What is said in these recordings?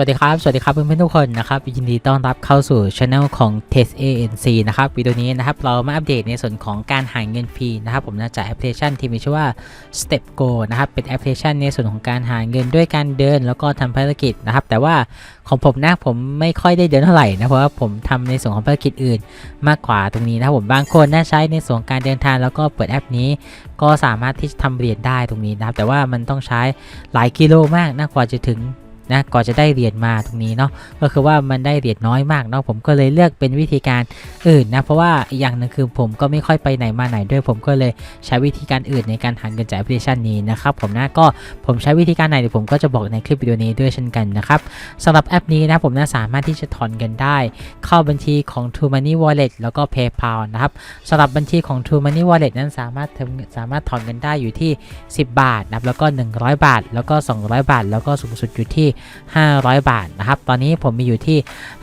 สวัสดีครับ สวัสดีครับเพื่อนๆทุกคนนะครับยินดีต้อนรับเข้าสู่ช anel ของ Test ANC นะครับวิดีโอนี้นะครับเรามาอัปเดตในส่วนของการหาเงินฟรีนะครับผมนะจากแอปพลิเคชันที่มีชื่อว่า Step Go นะครับเป็นแอปพลิเคชันในส่วนของการหาเงินด้วยการเดิน แล้วก็ทำภารกิจนะครับแต่ว่าของผมนะผมไม่ค่อยได้เดินเท่าไหร่นะเพราะว่าผมทำในส่วนของภารกิจอื่น มากกว่าตรงนี้นะครับผมบางคนน่าใช้ในส่วนของการเดินทางแล้วก็เปิดแอปนี้ ก็สามารถที่จะทำเหรียญได้ตรงนี้นะครับแต่ว่ามันต้องใช้หลายกิโลมากนะกว่าจะถึง นะก่อนจะได้เหรียญมาตรงนี้เนาะก็คือว่ามันได้เหรียญน้อยมากเนาะผมก็เลยเลือกเป็นวิธีการอื่นนะเพราะว่าอย่างหนึ่งคือผมก็ไม่ค่อยไปไหนมาไหนด้วยผมก็เลยใช้วิธีการอื่นในการหาเงินจากแอปพลิเคชันนี้นะครับผมนะก็ผมใช้วิธีการไหนเดี๋ยวผมก็จะบอกในคลิปวิดีโอนี้ด้วยเช่นกันนะครับสำหรับแอปนี้นะผมนะสามารถที่จะถอนเงินได้ เข้าบัญชีของ True Money Wallet แล้วก็ PayPal นะครับสำหรับบัญชีของ True Money Wallet นั้นสามารถทสามารถถอนเงินได้อยู่ที่ 10 บาทนะแล้วก็ 100 บาท แล้วก็ 200 บาท แล้วก็สูงสุดอยู่ที่500 บาทนะครับ ตอนนี้ผมมีอยู่ที่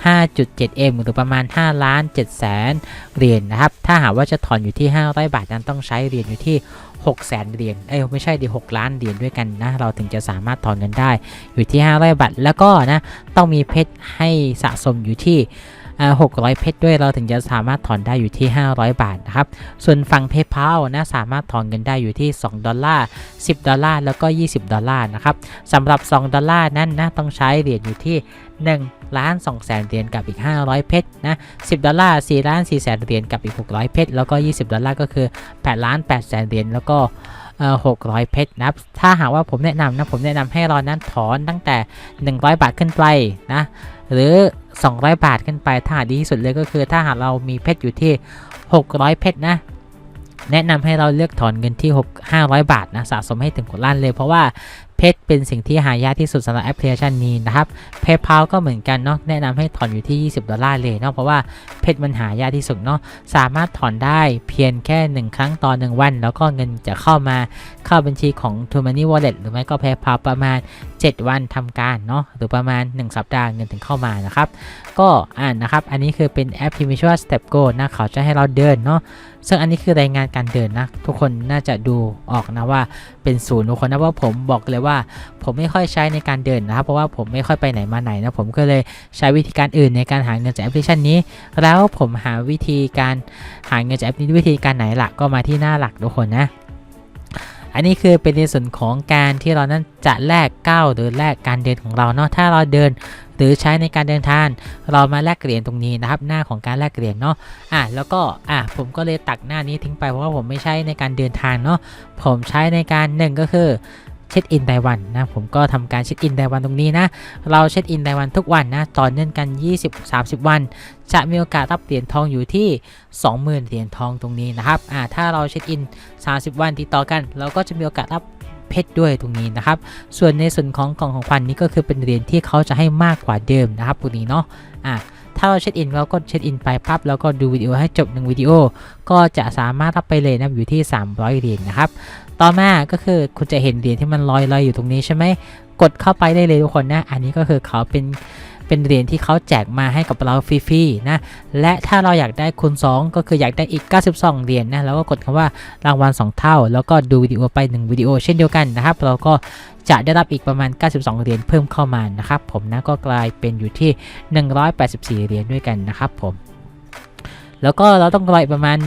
5.7M หรือประมาณ5ล้าน7แสนเหรียญนะครับ ถ้าหากว่าจะถอนอยู่ที่ 500 บาทนั้นต้องใช้เหรียญอยู่ที่6แสนเหรียญ เอ้ยไม่ใช่ดิ6ล้านเหรียญด้วยกันนะ เราถึงจะสามารถถอนเงินได้อยู่ที่500บาท แล้วก็นะ ต้องมีเพชรให้สะสมอยู่ที่ 600 เพชรด้วยเราถึงจะสามารถถอนได้อยู่ที่ 500 บาทนะครับ ส่วนฝั่ง PayPal นะสามารถถอนเงินได้อยู่ที่ 2 ดอลลาร์ 10 ดอลลาร์ แล้วก็ 20 ดอลลาร์นะครับสำหรับ 2 ดอลลาร์นั้นนะต้องใช้เหรียญอยู่ที่1ล้าน2แสนเหรียญกับอีก 500 เพชรนะ 10 ดอลลาร์4ล้าน4แสนเหรียญกับอีก 600 เพชร แล้วก็ 20 ดอลลาร์ก็คือ8ล้าน8แสนเหรียญแล้วก็เอ่อ600เพชรนะครับ ถ้าหากว่าผมแนะนำนะ ผมแนะนำให้เรานั้นถอนตั้งแต่ 100 บาทขึ้นไปนะ หรือ 200 บาทขึ้นไปถ้าหาดีที่สุดเลยก็คือ ถ้าหากเรามีเพชรอยู่ที่ 600 เพชรนะ แนะนำให้เราเลือกถอนเงินที่ 6 500 บาทนะสะสมให้ถึงกว่าล้านเลย เพราะว่า เพชรเป็นสิ่งที่หายากที่สุดสำหรับแอปพลิเคชันนี้นะครับ PayPal ก็เหมือนกันเนาะแนะนำให้ถอนอยู่ที่ 20 ดอลลาร์เลยเนาะเพราะว่าเพชรมันหายากที่สุดเนาะสามารถถอนได้เพียงแค่ 1 ครั้งต่อ 1 วัน แล้วก็เงินจะเข้ามาเข้าบัญชีของ t o Money Wallet หรือไม่ก็ PayPal ประมาณ 7 วันทำการเนาะหรือประมาณ 1 สัปดาห์เงินถึงเข้ามานะครับ ก็อ่านนะครับ อันนี้คือเป็นแอปที่มีชื่อว่า Step Go นะเขาจะให้เราเดินเนาะซึ่งอันนี้คือรายงานการเดินนะ ทุกคนน่าจะดูออกนะว่าเป็นศูนย์ทุกคนนะว่าผมบอกเลยว่า ผมไม่ค่อยใช้ในการเดินนะครับ เพราะว่าผมไม่ค่อยไปไหนมาไหนนะ ผมก็เลยใช้วิธีการอื่นในการหาเงินจากแอปพลิเคชันนี้ แล้วผมหาวิธีการหาเงินจากแอปนี้ด้วยวิธีการไหนล่ะก็มาที่หน้าหลักทุกคนนะ อันนี้คือเป็นในส่วนของการที่เรานั้นจะแลกก้าวหรือแลกการเดินของเราเนาะถ้าเราเดินหรือใช้ในการเดินทาง เรามาแลกเหรียญตรงนี้นะครับ หน้าของการแลกเหรียญเนาะอะแล้วก็อะผมก็เลยตักหน้านี้ทิ้งไปเพราะว่าผมไม่ใช้ในการเดินทางเนาะผมใช้ในการหนึ่งก็คือ เช็คอินรายวันนะผมก็ทำการเช็คอินรายวันตรงนี้นะเราเช็คอินรายวันทุกวันนะต่อเนื่องกัน 20-30 วัน จะมีโอกาสรับเหรียญทองอยู่ที่ 20,000 เหรียญทองตรงนี้นะครับอ่าถ้าเราเช็คอิน 30 วันติดต่อกัน เราก็จะมีโอกาสรับเพชรด้วยตรงนี้นะครับ ส่วนในส่วนของกล่องของขวัญนี้ก็คือเป็นเหรียญที่เขาจะให้มากกว่าเดิมนะครับตรงนี้เนาะอ่าถ้าเราเช็คอินเราก็เช็คอินไปปั๊บแล้วก็ดูวิดีโอให้จบหนึ่งวิดีโอ ก็จะสามารถรับไปเลยนะอยู่ที่ 300 เหรียญนะครับ ต่อมาก็คือคุณจะเห็นเหรียญที่มันลอยๆอยอยู่ตรงนี้ใช่ไหมกดเข้าไปได้เลยทุกคนนะ อันนี้ก็คือเขาเป็นเป็นเหรียญที่เขาแจกมาให้กับเราฟรีๆนะ และถ้าเราอยากได้คูณ2ก็คืออยากได้อีก 92 เหรียญนะแล้วก็กดคำว่ารางวัล 2 เท่า แล้วก็ดูวิดีโอไป 1 วิดีโอเช่นเดียวกันนะครับ เราก็จะได้รับอีกประมาณ 92 เหรียญเพิ่มเข้ามานะครับ ผมนะก็กลายเป็นอยู่ที่ 184 เหรียญด้วยกันนะครับผม แล้วก็เราต้องรออีกประมาณ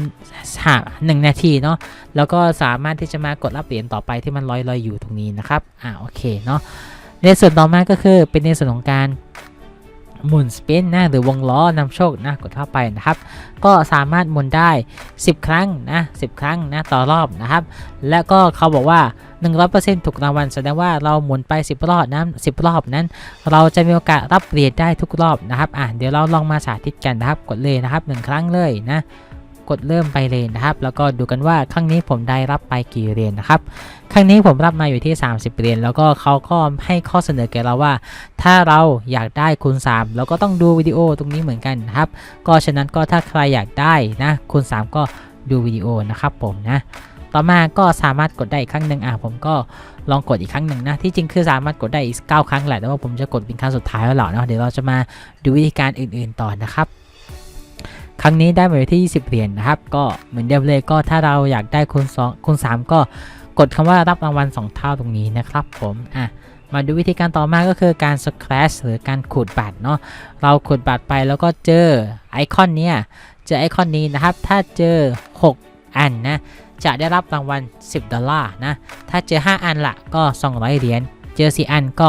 หาหนึ่งนาทีเนาะแล้วก็สามารถที่จะมากดรับเหรียญต่อไปที่มันลอยๆอยอยู่ตรงนี้นะครับอ่าโอเคเนาะในส่วนต่อมาก็คือเป็นในส่วนของการหมุนสปินนะหรือวงล้อนำโชคนะกดเข้าไปนะครับ ก็สามารถหมุนได้ 10 ครั้งนะ10 ครั้งนะต่อรอบนะครับ และก็เขาบอกว่า 100%ถูกรางวัลแสดงว่าเราหมุนไป 10 รอบนั้น10 รอบนั้น เราจะมีโอกาสรับเหรียญได้ทุกรอบนะครับอะเดี๋ยวเราลองมาสาธิตกันนะครับ กดเลยนะครับ 1 ครั้งเลยนะ กดเริ่มไปเลยนะครับ แล้วก็ดูกันว่าครั้งนี้ผมได้รับไปกี่เหรียญนะครับครั้งนี้ผมรับมาอยู่ที่ 30เหรียญแล้วก็เขาก็ให้ข้อเสนอแก่เราว่า ถ้าเราอยากได้คูณ3เราก็ต้องดูวิดีโอตรงนี้เหมือนกันนะครับ ก็ฉะนั้นก็ถ้าใครอยากได้นะคูณ 3 ก็ดูวิดีโอนะครับผมนะต่อมาก็สามารถกดได้อีกครั้งหนึ่งอะผมก็ลองกดอีกครั้งหนึ่งนะที่จริงคือสามารถกดได้อีก9ครั้งแหละแต่ว่าผมจะกดเป็นครั้งสุดท้ายแล้วเหรอเนาะเดี๋ยวเราจะมาดูวิธีการอื่นๆต่อนะครับ ครั้งนี้ได้มาอยู่ที่ 20 เหรียญนะครับ ก็เหมือนเดิมเลยก็ถ้าเราอยากได้คูณ2คูณ3 ก็กดคำว่ารับรางวัล 2 เท่าตรงนี้นะครับผมอะมาดูวิธีการต่อมาก็คือการ scratch หรือการขูดบัตรเนาะเราขูดบัตรไปแล้วก็เจอไอคอนเนี้ยเจอไอคอนนี้นะครับ ถ้าเจอ 6 อันนะจะได้รับรางวัล 10 ดอลลาร์นะ ถ้าเจอ 5 อันละก็ 200 เหรียญ เจอ 4 อันก็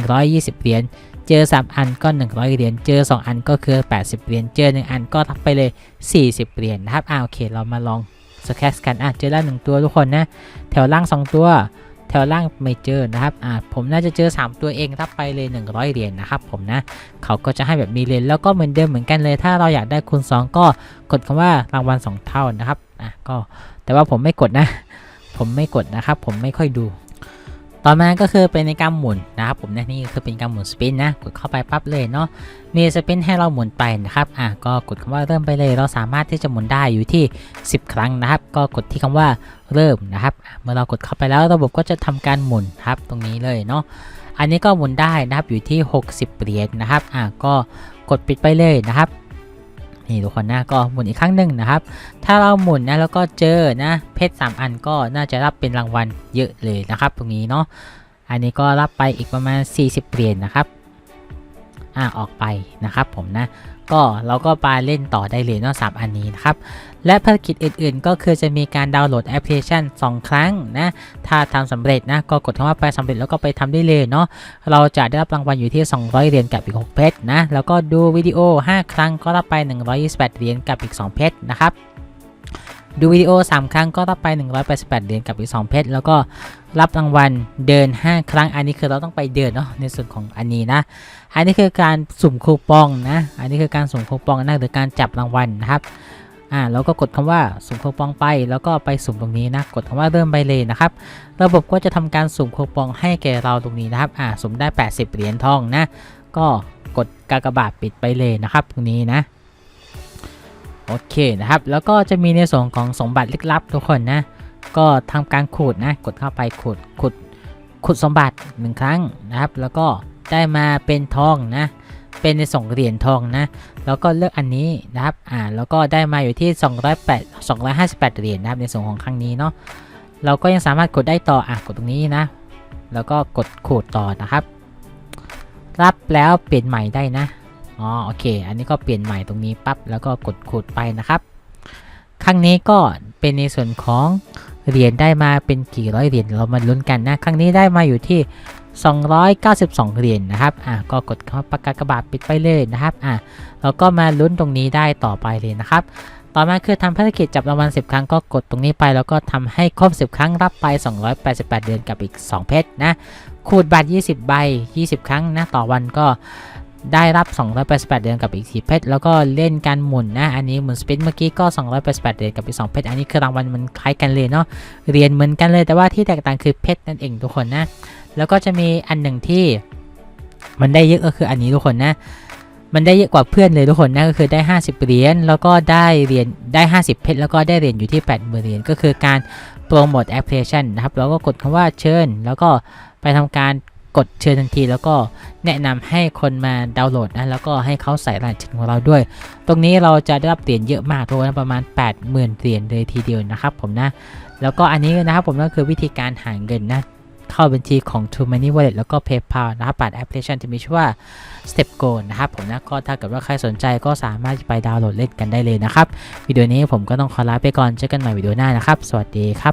120 เหรียญ เจอ 3 อันก็ 100 เหรียญ เจอ 2 อันก็คือ 80 เหรียญ เจอ 1 อันก็รับไปเลย 40 เหรียญนะครับอ่าโอเค เรามาลองสแคสกันอะเจอแล้ว1ตัวทุกคนนะ แถวล่าง 2 ตัว แถวล่างไม่เจอนะครับอ่าผมน่าจะเจอ 3 ตัวเองรับไปเลย 100 เหรียญนะครับผมนะ เขาก็จะให้แบบนี้เลยแล้วก็เหมือนเดิมเหมือนกันเลย ถ้าเราอยากได้คูณ 2 ก็กดคำว่ารางวัล 2 เท่านะครับอะก็แต่ว่าผมไม่กดนะ ผมไม่กดนะครับ ผมไม่ค่อยดู ต่อมาก็คือเป็นในการหมุนนะครับผมนะนี่คือเป็นการหมุนสปินนะกดเข้าไปปั๊บเลยเนาะมีสปินให้เราหมุนไปนะครับอะก็กดคำว่าเริ่มไปเลย เราสามารถที่จะหมุนได้อยู่ที่ 10 ครั้งนะครับ ก็กดที่คำว่าเริ่มนะครับเมื่อเรากดเข้าไปแล้วระบบก็จะทำการหมุนครับตรงนี้เลยเนาะอันนี้ก็หมุนได้นะครับอยู่ที่ 60เหรียญนะครับอะก็กดปิดไปเลยนะครับ นี่ทุกคนนะก็หมุนอีกครั้งหนึ่งนะครับ ถ้าเราหมุนนะแล้วก็เจอนะเพชร3อันก็น่าจะรับเป็นรางวัลเยอะเลยนะครับ ตรงนี้เนาะอันนี้ก็รับไปอีกประมาณ 40เหรียญนะครับอ่าออกไปนะครับผมนะ ก็เราก็ไปเล่นต่อได้เลยเนาะสามอันนี้นะครับ และภารกิจอื่นๆ ก็คือจะมีการดาวน์โหลดแอปพลิเคชัน 2 ครั้งนะ ถ้าทำสำเร็จนะ ก็กดคำว่าไปสำเร็จแล้วก็ไปทำได้เลยเนาะ เราจะได้รับรางวัลอยู่ที่ 200 เหรียญกับอีก 6 เพชรนะ แล้วก็ดูวิดีโอ 5 ครั้งก็รับไป 128 เหรียญกับอีก 2 เพชรนะครับ ดูวิดีโอ 3 ครั้งก็รับไป 188 เหรียญกับอีก 2 เพชร แล้วก็รับรางวัลเดิน 5 ครั้ง อันนี้คือเราต้องไปเดินเนาะในส่วนของอันนี้นะ อันนี้คือการสุ่มคูปองนะ อันนี้คือการสุ่มคูปองนะหรือการจับรางวัลนะครับ อ่าเราก็กดคำว่าสุ่มคูปองไป แล้วก็ไปสุ่มตรงนี้นะ กดคำว่าเริ่มไปเลยนะครับ ระบบก็จะทำการสุ่มคูปองให้แก่เราตรงนี้นะครับ อ่าสุ่มได้ 80 เหรียญทองนะ ก็กดกากบาทปิดไปเลยนะครับตรงนี้นะ โอเคนะครับ แล้วก็จะมีในส่วนของสมบัติลึกลับทุกคนนะ ก็ทำการขูดนะ กดเข้าไปขูดขุดขุดสมบัติหนึ่งครั้งนะครับ แล้วก็ได้มาเป็นทองนะ เป็นในส่งเหรียญทองนะ แล้วก็เลือกอันนี้นะครับ อ่า แล้วก็ได้มาอยู่ที่ 208 258 เหรียญนะครับ ในส่วนของครั้งนี้เนาะ เราก็ยังสามารถกดได้ต่อ อะ กดตรงนี้นะ แล้วก็กดขูดต่อนะครับ รับแล้วเปลี่ยนใหม่ได้นะ อ๋อโอเค อันนี้ก็เปลี่ยนใหม่ตรงนี้ปั๊บแล้วก็กดขูดไปนะครับ ครั้งนี้ก็เป็นในส่วนของเหรียญได้มาเป็นกี่ร้อยเหรียญเรามาลุ้นกันนะครั้งนี้ได้มาอยู่ที่ 292 เหรียญนะครับอะก็กดคำว่าปากกากบาทปิดไปเลยนะครับอะแล้วก็มาลุ้นตรงนี้ได้ต่อไปเลยนะครับต่อมาคือทำภารกิจจับรางวัล10 ครั้งก็กดตรงนี้ไป แล้วก็ทำให้ครบ 10 ครั้งรับไป 288 เดือนกับอีก 2 เพชรนะขูดบัตร 20 ใบ 20 ครั้งนะต่อวันก็ ได้รับ 288 เดือนกับอีก4เพชร แล้วก็เล่นการหมุนนะ อันนี้หมุนสปินเมื่อกี้ก็ 288 เดือนกับอีก2เพชร อันนี้คือรางวัลมันคล้ายกันเลยเนาะ เรียนเหมือนกันเลยแต่ว่าที่แตกต่างคือเพชรนั่นเองทุกคนนะ แล้วก็จะมีอันหนึ่งที่มันได้เยอะก็คืออันนี้ทุกคนนะ มันได้เยอะกว่าเพื่อนเลยทุกคนนะก็คือได้ 50 เหรียญ แล้วก็ได้เหรียญได้ 50 เพชร แล้วก็ได้เหรียญอยู่ที่ 80,000เหรียญ ก็คือการโปรโมทแอปพลิเคชันนะครับ แล้วก็กดคำว่าเชิญ แล้วก็ไปทำการ กดเชิญทันทีแล้วก็แนะนำให้คนมาดาวน์โหลดนะแล้วก็ให้เขาใส่รหัสชินของเราด้วย ตรงนี้เราจะได้รับเหรียญเยอะมากทุกคนประมาณ 80,000เหรียญเลยทีเดียวนะครับผมนะ แล้วก็อันนี้นะครับผมก็คือวิธีการหาเงินนะเข้าบัญชีของ True Money Wallet แล้วก็ PayPal นะครับผ่านแอปพลิเคชันที่มีชื่อว่า Step Go นะครับผมนะก็ถ้าเกิดว่าใครสนใจก็สามารถไปดาวน์โหลดเล่นกันได้เลยนะครับ วิดีโอนี้ผมก็ต้องขอลาไปก่อนเจอกันใหม่วิดีโอหน้านะครับ สวัสดีครับ